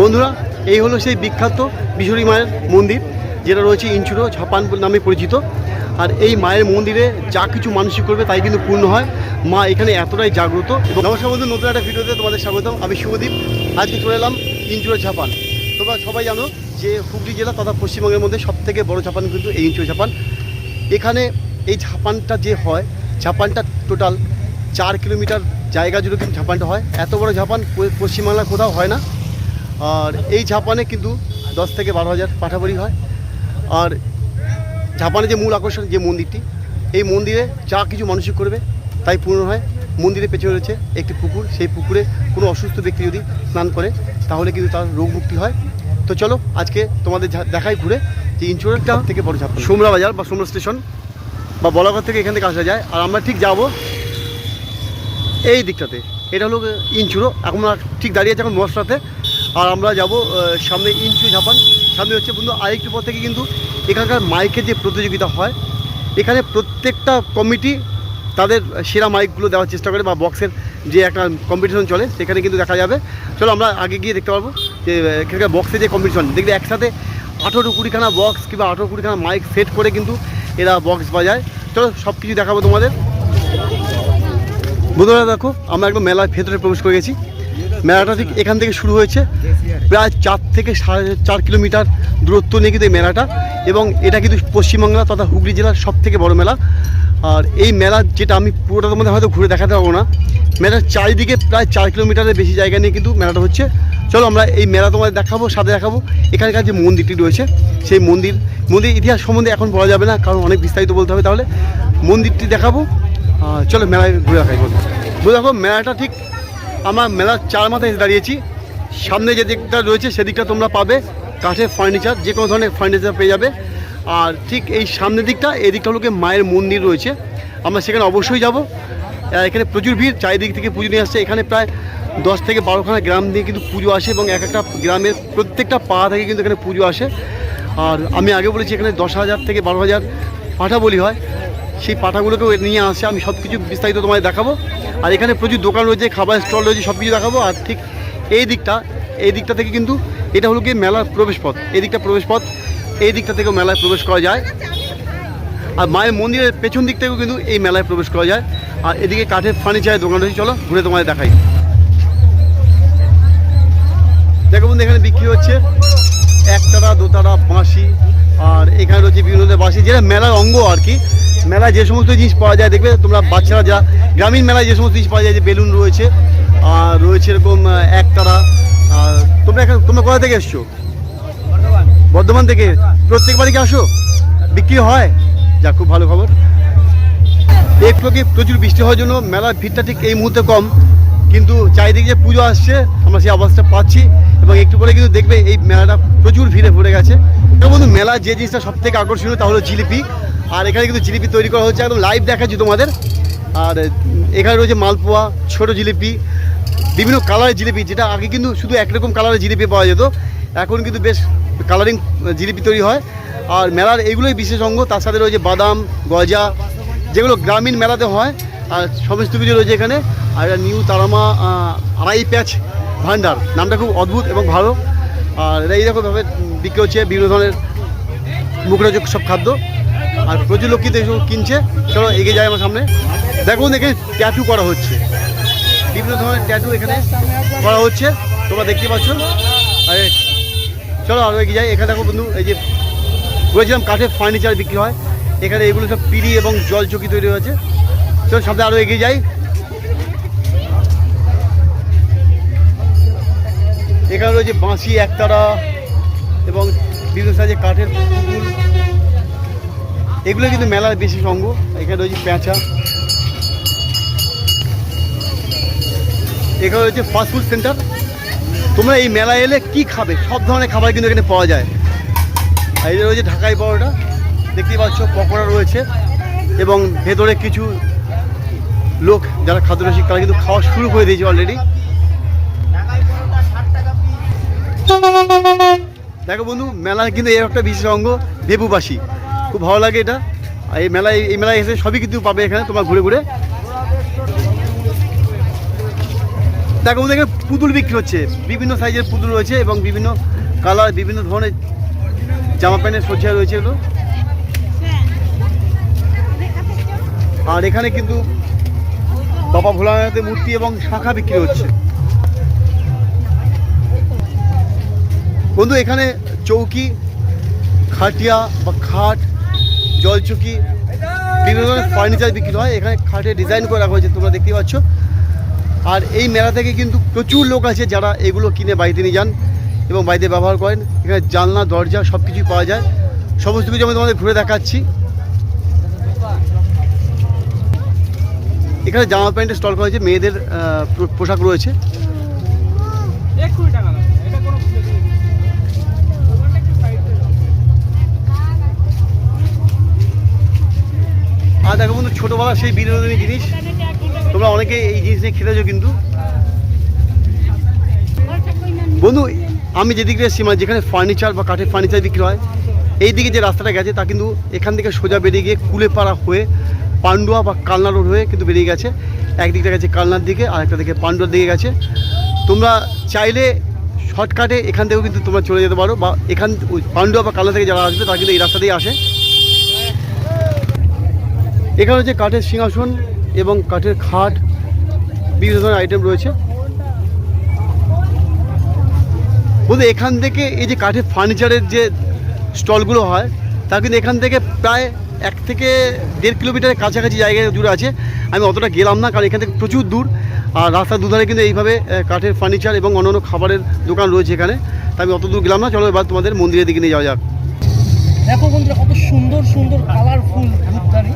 বন্ধুরা, এই হলো সেই বিখ্যাত বিশ্বরী মায়ের মন্দির, যেটা রয়েছে ইঞ্চুরো ঝাপান নামে পরিচিত। আর এই মায়ের মন্দিরে যা কিছু মানসিক করবে তাই কিন্তু পূর্ণ হয়। মা এখানে এতটাই জাগ্রত। এবং নমস্কার বন্ধু, নতুন একটা ভিডিওতে তোমাদের স্বাগতম। আমি শুভদীপ। আজকে চলে এলাম ইঞ্চুরো ঝাপান। তোমরা সবাই জানো যে হুগলি জেলা তথা পশ্চিমবঙ্গের মধ্যে সব থেকে বড় ঝাপান কিন্তু এই ইঞ্চুরো ঝাপান। এখানে এই ঝাপানটা যে হয়, ঝাপানটা টোটাল চার কিলোমিটার জায়গা জুড়ে কিন্তু ঝাপানটা হয়। এত বড় ঝাপান প- পশ্চিমবাংলার কোথাও হয় না। আর এই ঝাপানে কিন্তু দশ থেকে বারো হাজার পাঠাবড়ি হয়। আর ঝাপানে যে মূল আকর্ষণ যে মন্দিরটি এই মন্দিরে যা কিছু মানসিক করবে তাই পূর্ণ হয়। মন্দিরের পেছনে রয়েছে একটি পুকুর সেই পুকুরে কোনো অসুস্থ ব্যক্তি যদি স্নান করে তাহলে কিন্তু তার রোগ মুক্তি হয়। তো চলো আজকে তোমাদের দেখাই ঘুরে যে ইন্স্যুরেন্সটা থেকে বড় ঝাপান সোমরা বাজার বা সোমরা স্টেশন বা বলাঘর থেকে এখান থেকে আসা যায়। আর আমরা ঠিক যাব এই দিকটাতে। এটা হলো ইঞ্চুরো এখন ঠিক দাঁড়িয়ে আছি এখন মশলাতে আর আমরা যাব সামনে ইঞ্চু ঝাপান সামনে হচ্ছে বন্ধু আরেকটু পর থেকে কিন্তু এখানকার মাইকের যে প্রতিযোগিতা হয়, এখানে প্রত্যেকটা কমিটি তাদের সেরা মাইকগুলো দেওয়ার চেষ্টা করে বা বক্সের যে একটা কম্পিটিশন চলে, সেখানে কিন্তু দেখা যাবে। চলো আমরা আগে গিয়ে দেখতে পারব যে এখানকার বক্সের যে কম্পিটিশন দেখবে একসাথে আঠেরো কুড়িখানা বক্স কিংবা আঠেরো কুড়িখানা মাইক সেট করে কিন্তু এরা বক্স বাজায়। চলো সব কিছু দেখাবো তোমাদের। বন্ধুরা দেখো, আমরা একদম মেলার ভেতরে প্রবেশ করে গেছি। মেলাটা ঠিক এখান থেকে শুরু হয়েছে। প্রায় চার থেকে সাড়ে চার কিলোমিটার দূরত্ব নিয়ে কিন্তু এই মেলাটা এবং এটা কিন্তু পশ্চিমবাংলা তথা হুগলি জেলার সব থেকে বড় মেলা। আর এই মেলা যেটা আমি পুরোটা তোমাদের হয়তো ঘুরে দেখাতে পারব না। মেলার চারিদিকে প্রায় চার কিলোমিটারের বেশি জায়গা নিয়ে কিন্তু মেলাটা হচ্ছে। চলো আমরা এই মেলা তোমাদের দেখাবো, সাথে দেখাবো। এখানকার যে মন্দিরটি রয়েছে, সেই মন্দির মন্দির ইতিহাস সম্বন্ধে এখন বলা যাবে না, কারণ অনেক বিস্তারিত বলতে হবে তাহলে। মন্দিরটি দেখাবো। চলো মেলায় ঘুরে দেখাই বলব বলে দেখো, মেলাটা ঠিক আমরা মেলার চার মাথায় এসে দাঁড়িয়েছি। সামনে যে দিকটা রয়েছে সেদিকটা তোমরা পাবে। কাঠের ফার্নিচার যে কোনো ধরনের ফার্নিচার পেয়ে যাবে। আর ঠিক এই সামনের দিকটা, এই দিকটা হলো মায়ের মন্দির রয়েছে। আমরা সেখানে অবশ্যই যাব। এখানে প্রচুর ভিড়। চারিদিক থেকে পুজো নিয়ে আসছে। এখানে প্রায় দশ থেকে বারোখানা গ্রাম দিয়ে কিন্তু পুজো আসে এবং এক একটা গ্রামের প্রত্যেকটা পাড়া থেকে কিন্তু এখানে পুজো আসে। আর আমি আগে বলেছি, এখানে দশ হাজার থেকে বারো হাজার পাঠা বলি হয়। সেই পাঠাগুলোকেও নিয়ে আসে। আমি সব কিছু বিস্তারিত তোমায় দেখাবো। আর এখানে প্রচুর দোকান রয়েছে, খাবার স্টল রয়েছে সব কিছু দেখাবো। আর ঠিক এই দিকটা এই দিকটা থেকে কিন্তু এটা হলো কি মেলার প্রবেশ পথ এই দিকটা প্রবেশ পথ এই দিকটা থেকেও মেলায় প্রবেশ করা যায়। আর মায়ের মন্দিরের পেছন দিক থেকেও কিন্তু এই মেলায় প্রবেশ করা যায়। আর এদিকে কাঠের ফার্নিচারের দোকান রয়েছে, চলো ঘুরে তোমায় দেখাই। দেখো বন্ধু, এখানে বিক্রি হচ্ছে একতারা, দোতারা, বাঁশি, আর এখানে রয়েছে বিভিন্ন ধরনের বাঁশি, যেটা মেলার অঙ্গ আর কি। মেলায় যে সমস্ত জিনিস পাওয়া যায়, দেখবে তোমরা বাচ্চারা যা গ্রামীণ মেলায় যে সমস্ত জিনিস পাওয়া যায়, যে বেলুন রয়েছে আর রয়েছে এরকম একতারা তোমরা এখানে, তোমরা কোথা থেকে এসছো? বর্ধমান থেকে। প্রত্যেকবারই কি আসো? বিক্রি হয়? যা খুব ভালো খবর। কি, প্রচুর বৃষ্টি হওয়ার জন্য মেলার ভিড়টা ঠিক এই মুহূর্তে কম, কিন্তু চারিদিকে যে পুজো আসছে, আমরা সেই আওয়াজটা পাচ্ছি এবং একটু পরে কিন্তু দেখবে এই মেলাটা প্রচুর ভিড়ে ভরে গেছে। বন্ধু মেলা যে জিনিসটা সব থেকে আকর্ষণীয় তা হলো জিলিপি। আর এখানে কিন্তু জিলিপি তৈরি করা হচ্ছে, একদম লাইভ দেখাচ্ছি তোমাদের। আর এখানে রয়েছে মালপোয়া, ছোট জিলিপি, বিভিন্ন কালারের জিলিপি, যেটা আগে কিন্তু শুধু একরকম কালারের জিলিপি পাওয়া যেত। এখন কিন্তু বেশ কালারিং জিলিপি তৈরি হয়। আর মেলার এইগুলোই বিশেষ অঙ্গ, তার সাথে রয়েছে বাদাম, গজা, যেগুলো গ্রামীণ মেলাতে হয়। আর সমস্ত কিছু রয়েছে এখানে। আর নিউ তারামা আড়াই প্যাচ ভান্ডার। নামটা খুব অদ্ভুত এবং ভালো। আর এটা এইরকমভাবে বিক্রি হচ্ছে, বিভিন্ন ধরনের মুখরোচক সব খাদ্য। আর প্রচুর লোক কিন্তু কিনছে। চলো এগিয়ে যায় আমার সামনে। দেখুন, এখানে ট্যাটু করা হচ্ছে। বিভিন্ন ধরনের ট্যাটু এখানে করা হচ্ছে। তোমরা দেখতে পাচ্ছ। আরে, চলো আরও এগিয়ে যাই। এখানে দেখো বন্ধু, এই যে বলেছিলাম কাঠের ফার্নিচার বিক্রি হয়। এখানে এগুলো সব পিড়ি এবং জল চকি তৈরি হয়েছে। চলো সামনে আরও এগিয়ে যাই। এখানে রয়েছে বাঁশি, একতারা এবং বিভিন্ন সাইজের কাঠের এগুলো কিন্তু মেলার বেশি সঙ্গ এখানে রয়েছে পেঁচা। এখানে রয়েছে ফাস্টফুড সেন্টার তোমরা এই মেলায় এলে কি খাবে? সব ধরনের খাবার কিন্তু এখানে পাওয়া যায়। আর এই রয়েছে ঢাকাই পরোটা। দেখতেই পাচ্ছ, পকোড়া রয়েছে এবং ভেতরে কিছু লোক যারা খাদ্যরসিক তারা কিন্তু খাওয়া শুরু করে দিয়েছে অলরেডি দেখো বন্ধু, মেলার কিন্তু এর একটা বিশেষ অঙ্গ বেবুবাসী খুব ভালো লাগে এটা। এই মেলায় এই মেলায় এসে সবই কিন্তু পাবে এখানে, তোমার ঘুরে ঘুরে। দেখো এখানে পুতুল বিক্রি হচ্ছে। বিভিন্ন সাইজের পুতুল রয়েছে এবং বিভিন্ন কালার, বিভিন্ন ধরনের জামা প্যান্টের সজ্জা রয়েছে এগুলো। আর এখানে কিন্তু বাবা ভোলানাথের মূর্তি এবং শাখা বিক্রি হচ্ছে। বন্ধু, এখানে চৌকি, খাটিয়া বা খাট জলচৌকি বিভিন্ন ধরনের ফার্নিচার বিক্রি হয়। এখানে খাটে ডিজাইন করে রাখা হয়েছে, তোমরা দেখতে পাচ্ছ। আর এই মেলা থেকে কিন্তু প্রচুর লোক আছে যারা এগুলো কিনে বাড়িতে নিয়ে যান এবং বাড়িতে ব্যবহার করেন। এখানে জানলা, দরজা সব কিছুই পাওয়া যায়। সমস্ত কিছু আমি তোমাদের ঘুরে দেখাচ্ছি। এখানে জামা প্যান্টের স্টল করা হয়েছে, মেয়েদের পোশাক রয়েছে এক্ষুনি টাকা লাগবে এটা কোনো পুজো দিয়ে দিই। দোকানটা একটু সাইড করে দাও। আর ছোটোবেলা সেই বিনোদনী জিনিস। তোমরা অনেকে এই জিনিস নিয়ে খেতেছো কিন্তু। বন্ধু, আমি যেদিকে এসেছি মানে যেখানে ফার্নিচার বা কাঠের ফার্নিচার বিক্রি হয় এই দিকে যে রাস্তাটা গেছে, তা কিন্তু এখান থেকে সোজা বেরিয়ে গিয়ে কুলেপাড়া হয়ে, পান্ডুয়া বা কালনা রোড হয়ে কিন্তু বেরিয়ে গেছে। একদিকটা গেছে কালনার দিকে, আর একটা দিকে পান্ডুয়ার দিকে গেছে। তোমরা চাইলে শর্টকাটে এখান থেকেও কিন্তু তোমরা চলে যেতে পারো, বা এখান পান্ডুয়া বা কালনা থেকে যারা আসবে, তারা কিন্তু এই রাস্তা দিয়ে আসে। এখানে হচ্ছে কাঠের সিংহাসন এবং কাঠের খাট, বিভিন্ন ধরনের আইটেম রয়েছে। বলতে এখান থেকে এই যে কাঠের ফার্নিচারের যে স্টলগুলো হয়, তা কিন্তু এখান থেকে প্রায় এক থেকে দেড় কিলোমিটারের কাছাকাছি জায়গায় জুড়ে আছে। আমি অতটা গেলাম না, কারণ এখান থেকে প্রচুর দূর। আর রাস্তার দুধারে কিন্তু এইভাবে কাঠের ফার্নিচার এবং অন্যান্য খাবারের দোকান রয়েছে এখানে। তা আমি অত দূর গেলাম না, চলো এবার তোমাদের মন্দিরের দিকে নিয়ে যাওয়া যাক। দেখো বন্ধুরা, কত সুন্দর সুন্দর কালারফুল ধূপদানি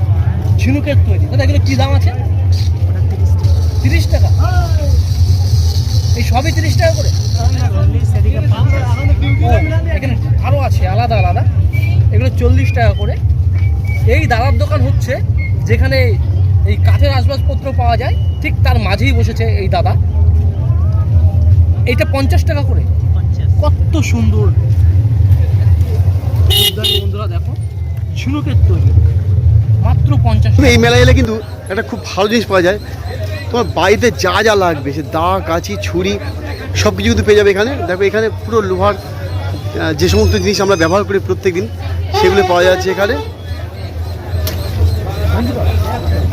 ঝিনুকের তৈরি। দাদা এগুলো কী দাম আছে? তিরিশ টাকা। এই সবই তিরিশ টাকা করে? এখানে আরও আছে, আলাদা আলাদা। এগুলো চল্লিশ টাকা করে। এই দাদার দোকান হচ্ছে যেখানে এই কাঠের আসবাবপত্র পাওয়া যায়। ঠিক তার মাঝেই বসেছে এই দাদা। এইটা পঞ্চাশ টাকা করে। কত সুন্দর বন্ধুরা, দেখো, ঝিনুকের তৈরি। মাত্র পঞ্চাশ এই মেলায় এলে কিন্তু একটা খুব ভালো জিনিস পাওয়া যায়। তোমার বাড়িতে যা যা লাগবে, সে দা কাঁচি, ছুরি সব কিছু কিন্তু পেয়ে যাবে এখানে। দেখো, এখানে পুরো লোহার যে সমস্ত জিনিস আমরা ব্যবহার করি প্রত্যেক দিন সেগুলো পাওয়া যাচ্ছে এখানে।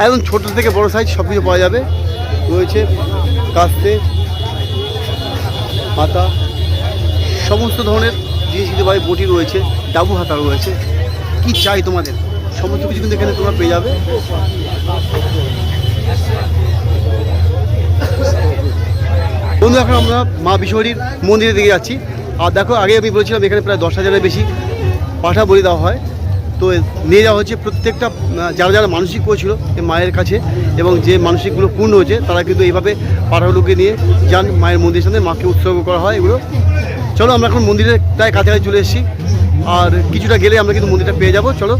একদম ছোট থেকে বড় সাইজ সব কিছু পাওয়া যাবে। রয়েছে কাস্তে, হাতা, সমস্ত ধরনের জিনিস কিন্তু বটি রয়েছে, ডাবু হাতা রয়েছে। কি চাই তোমাদের? সমস্ত কিছু কিন্তু এখানে তোমরা পেয়ে যাবে। বন্ধু, এখন আমরা মা বিশ্বরীর মন্দিরের দিকে যাচ্ছি। আর দেখো, আগে আমি বলেছিলাম এখানে প্রায় দশ হাজারের বেশি পাঠা বলি দেওয়া হয়। তো নিয়ে যাওয়া হচ্ছে প্রত্যেকটা যারা যারা মানসিক করেছিল মায়ের কাছে এবং যে মানসিকগুলো পূর্ণ হয়েছে, তারা কিন্তু এইভাবে পাঠাগুলোকে নিয়ে যান মায়ের মন্দিরের সামনে, মাকে উৎসর্গ করা হয় এগুলো। চলো, আমরা এখন মন্দিরের প্রায় কাছাকাছি চলে এসেছি। আর কিছুটা গেলে আমরা কিন্তু মন্দিরটা পেয়ে যাব। চলো।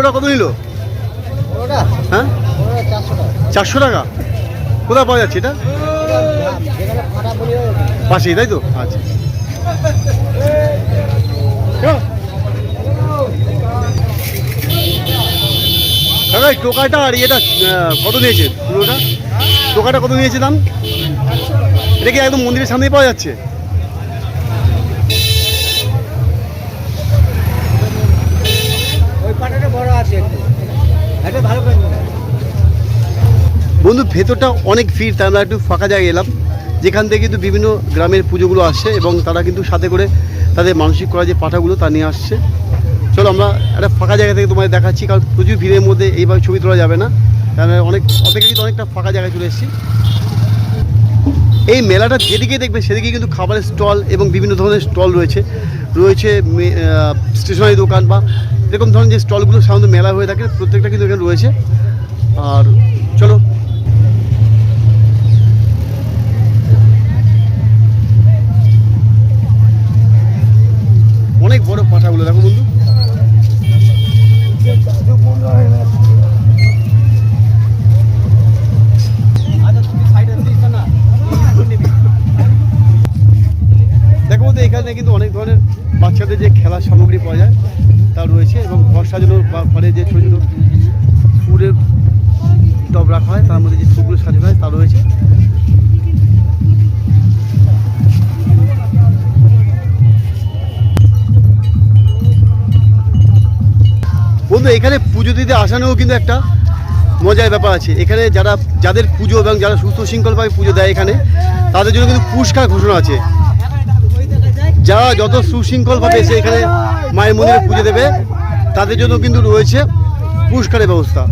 পনেরোটা কত নিল? হ্যাঁ? চারশো টাকা। কোথায় পাওয়া যাচ্ছে এটা? পাশেই তাই তো? আচ্ছা। দাদা টোকাটা আর এটা কত নিয়েছে? পুরোটা? টোকাটা কত নিয়েছে দাম? এটা কি একদম মন্দিরের সামনেই পাওয়া যাচ্ছে ওই পাটাটা বড় আছে একটু এটা ভালো করে বন্ধু, ভেতরটা অনেক ভিড়, তাই আমরা একটু ফাঁকা জায়গায় এলাম। যেখান থেকে কিন্তু বিভিন্ন গ্রামের পুজোগুলো আসছে এবং তারা কিন্তু সাথে করে তাদের মানসিক করা যে পাঠাগুলো তা নিয়ে আসছে। চলো, আমরা একটা ফাঁকা জায়গা থেকে তোমাদের দেখাচ্ছি, কারণ প্রচুর ভিড়ের মধ্যে এইভাবে ছবি তোলা যাবে না। কারণ অনেক অপেক্ষাকৃত অনেকটা ফাঁকা জায়গায় চলে এসেছি। এই মেলাটা যেদিকে দেখবে, সেদিকে কিন্তু খাবারের স্টল এবং বিভিন্ন ধরনের স্টল রয়েছে। রয়েছে স্টেশনারি দোকান বা এরকম ধরনের যে স্টলগুলো সাধারণত মেলা হয়ে থাকে, প্রত্যেকটা কিন্তু এখানে রয়েছে। আর চলো। অনেক বড় পাঠাগুলো, দেখো বন্ধু। দেখো বন্ধু, এখানে কিন্তু অনেক ধরনের বাচ্চাদের যে খেলার সামগ্রী পাওয়া যায়। বা ঘরে যে ছোটো ছোটো ফুলের টব রাখা হয়, তার মধ্যে যে ফুলগুলো সাজানো হয়, তা রয়েছে। বন্ধু, এখানে পুজো দিতে আসানোও কিন্তু একটা মজার ব্যাপার আছে। এখানে যারা, যাদের পুজো এবং যারা সুস্থ শৃঙ্খলভাবে পুজো দেয় এখানে, তাদের জন্য কিন্তু পুরস্কার ঘোষণা আছে। যারা যত সুশৃঙ্খলভাবে এসে এখানে মায়ের মন্দিরে পুজো দেবে তাদের জন্য কিন্তু রয়েছে পুরস্কারের ব্যবস্থা।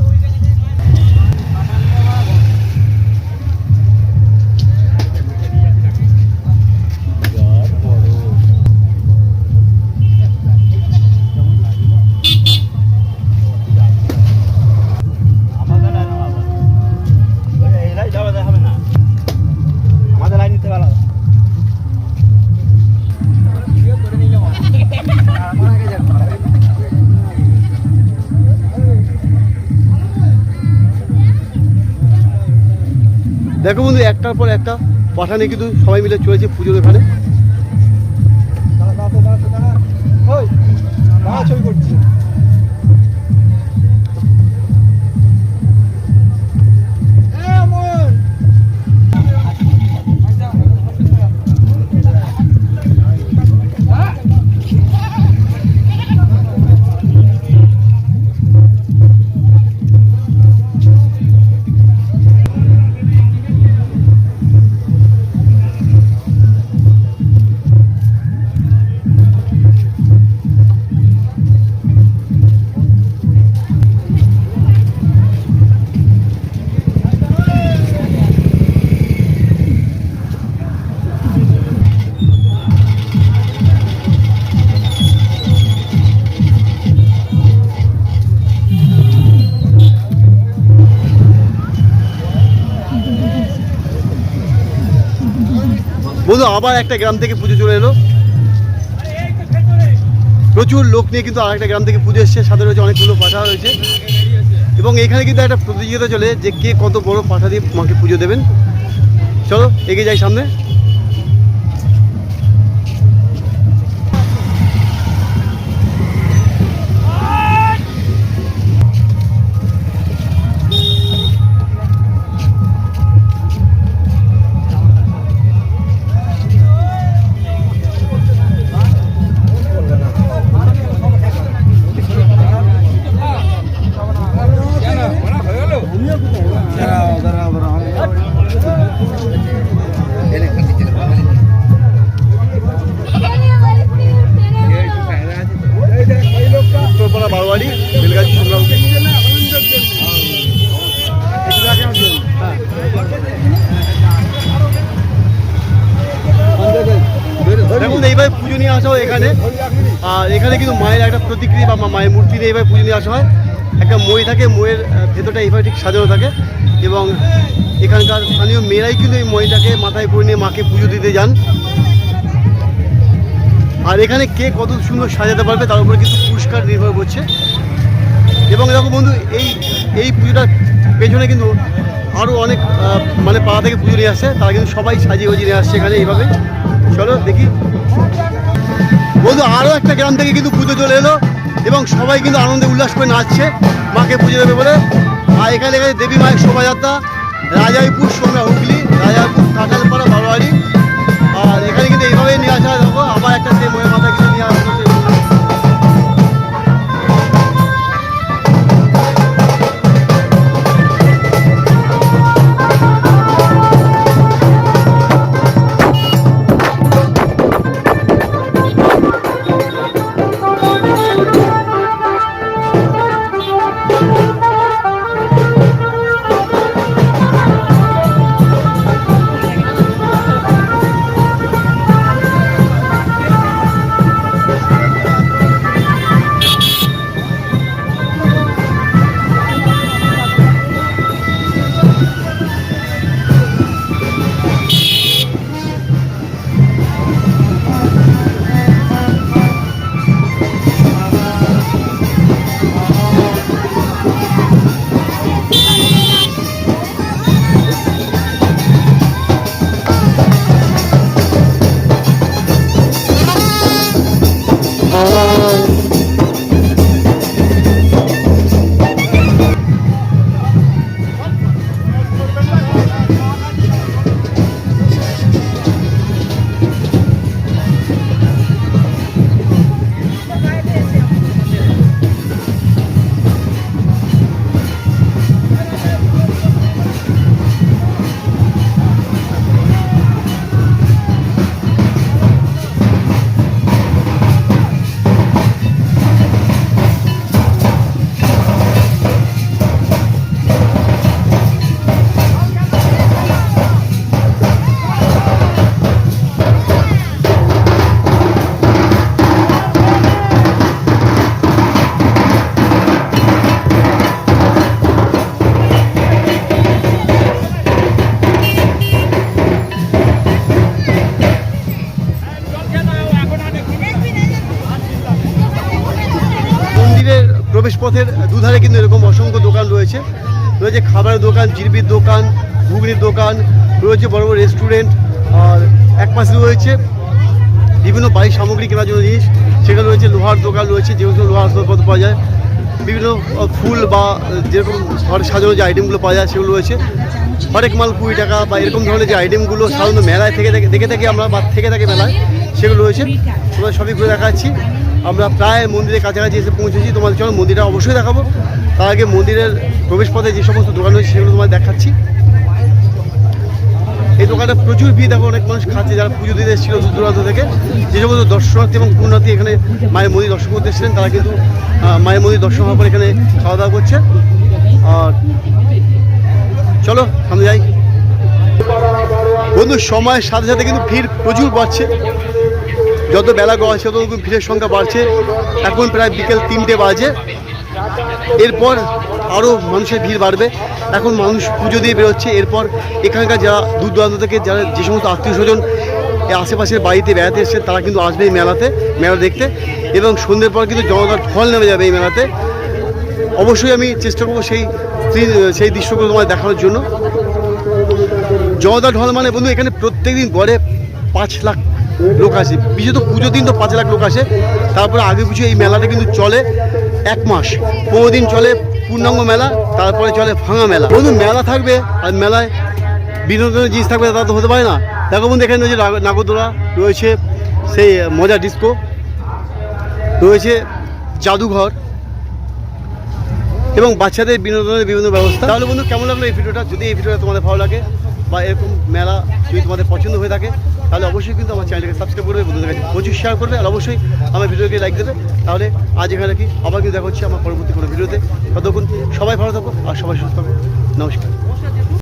পাঠানে কিন্তু সবাই মিলে চলেছে পুজোর এখানে। ছবি করছি। আবার একটা গ্রাম থেকে পুজো চলে এলো। প্রচুর লোক নিয়ে কিন্তু আর একটা গ্রাম থেকে পুজো এসছে। সাথে রয়েছে অনেকগুলো পাঠা রয়েছে। এবং এখানে কিন্তু একটা প্রতিযোগিতা চলে যে কে কত বড় পাঠা দিয়ে মাকে পুজো দেবেন। চলো এগিয়ে যাই সামনে। প্রতিকৃতি বা মায়ের মূর্তি নিয়ে এইভাবে পুজো নিয়ে আসা হয়। একটা মই থাকে, মইয়ের ভেতরটা এইভাবে ঠিক সাজানো থাকে এবং এখানকার স্থানীয় মেয়েরাই কিন্তু এই মইটাকে মাথায় করে নিয়ে মাকে পুজো দিতে যান। আর এখানে কে কত সুন্দর সাজাতে পারবে তার উপরে কিন্তু পুরস্কার নির্ভর করছে। এবং দেখো বন্ধু, এই এই পুজোটার পেছনে কিন্তু আরও অনেক মানে পাড়া থেকে পুজো নিয়ে আসছে তারা কিন্তু সবাই সাজিয়ে গুজিয়ে নিয়ে আসছে এখানে এইভাবে। চলো দেখি। বন্ধু আরও একটা গ্রাম থেকে কিন্তু পুজো চলে এলো এবং সবাই কিন্তু আনন্দে উল্লাস করে নাচছে। মাকে পুজো দেবে বলে। আর এখানে এখানে দেবী মায়ের শোভাযাত্রা, রাজাইপুর সোমরা হুগলি, রাজাইপুর, কাঁঠালপাড়া, বারোয়ারি। আর এখানে কিন্তু এইভাবেই নিয়ে আসা দেখো, আবার একটা সেই ময়ের মাথা কিন্তু নিয়ে আসা হচ্ছে। পথের দুধারে কিন্তু এরকম অসংখ্য দোকান রয়েছে। রয়েছে খাবারের দোকান জিরবির দোকান, ঘুগনির দোকান, রয়েছে বড় বড় রেস্টুরেন্ট আর এক পাশে রয়েছে বিভিন্ন বাড়ির সামগ্রী কেনার জন্য জিনিস। সেখানে রয়েছে লোহার দোকান রয়েছে যেগুলো লোহার আসবাবপত্র পাওয়া যায়। বিভিন্ন ফুল বা যেরকম ঘরে সাজানো যে আইটেমগুলো পাওয়া যায়, সেগুলো রয়েছে। হরেক মাল কুড়ি টাকা বা এরকম ধরনের যে আইটেমগুলো সাধারণত মেলায় থেকে থেকে, দেখে থেকে আমরা বা থেকে থাকে মেলায়, সেগুলো রয়েছে। তোমরা সবই ঘুরে দেখাচ্ছি। আমরা প্রায় মন্দিরের কাছাকাছি এসে পৌঁছেছি। তোমাদের চলো মন্দিরটা অবশ্যই দেখাবো। তার আগে মন্দিরের প্রবেশ পথে যে সমস্ত দোকান রয়েছে সেগুলো তোমাদের দেখাচ্ছি। এই দোকানে প্রচুর ভিড়, দেখো অনেক মানুষ খাচ্ছে, যারা পুজো দিতে এসেছিল দূর দূরান্ত থেকে। যে সমস্ত দর্শনার্থী এবং পুণ্যার্থী এখানে মায়ের মন্দির দর্শন করতে এসেছিলেন, তারা কিন্তু মায়ের মন্দির দর্শন হওয়ার পর এখানে খাওয়া দাওয়া করছে। আর চলো, সামনে যাই। বন্ধু, সময়ের সাথে সাথে কিন্তু ভিড় প্রচুর বাড়ছে। যত বেলা গড়াচ্ছে তত ভিড়ের সংখ্যা বাড়ছে। এখন প্রায় বিকেল তিনটে বাজে। এরপর আরও মানুষের ভিড় বাড়বে। এখন মানুষ পুজো দিয়ে বেরোচ্ছে। এরপর এখানকার যারা দূর দূরান্ত থেকে যারা যে সমস্ত আত্মীয় স্বজন আশেপাশের বাড়িতে বেড়াতে এসছে, তারা কিন্তু আসবে এই মেলাতে, মেলা দেখতে। এবং সন্ধ্যের পর কিন্তু জনতার ঢল নেমে যাবে এই মেলাতে। অবশ্যই আমি চেষ্টা করব সেই সেই- সেই দৃশ্যগুলো তোমায় দেখানোর জন্য। জনতা ঢল মানে বন্ধু, এখানে প্রত্যেকদিন গড়ে পাঁচ লাখ লোক আসে। বিশেষত পুজো দিন তো পাঁচ লাখ লোক আসে। তারপরে আগে পিছু এই মেলাটা কিন্তু চলে এক মাস। পনেরো দিন চলে পূর্ণাঙ্গ মেলা, তারপরে চলে ভাঙা মেলা। বন্ধু, মেলা থাকবে আর মেলায় বিনোদনের জিনিস থাকবে, তা তো হতে পারে না। দেখো বন্ধু, এখানে রয়েছে নাগ- নাগরদোলা, রয়েছে সেই মজা ডিস্কো, রয়েছে জাদুঘর এবং বাচ্চাদের বিনোদনের বিভিন্ন ব্যবস্থা। তাহলে বন্ধু, কেমন লাগল এই ভিডিওটা? যদি এই ভিডিওটা তোমাদের ভালো লাগে বা এরকম মেলা যদি তোমাদের পছন্দ হয়ে থাকে, তাহলে অবশ্যই কিন্তু আমার চ্যানেলকে সাবস্ক্রাইব করবে বন্ধুদের কাছে প্রচুর শেয়ার করবে, আর অবশ্যই আমার ভিডিওকে লাইক দেবে। তাহলে আজ এখানে কি আবার কিন্তু দেখা হচ্ছে আমার পরবর্তী কোনো ভিডিওতে। ততক্ষণ সবাই ভালো থাকো, আর সবাই সুস্থ থাকো। নমস্কার।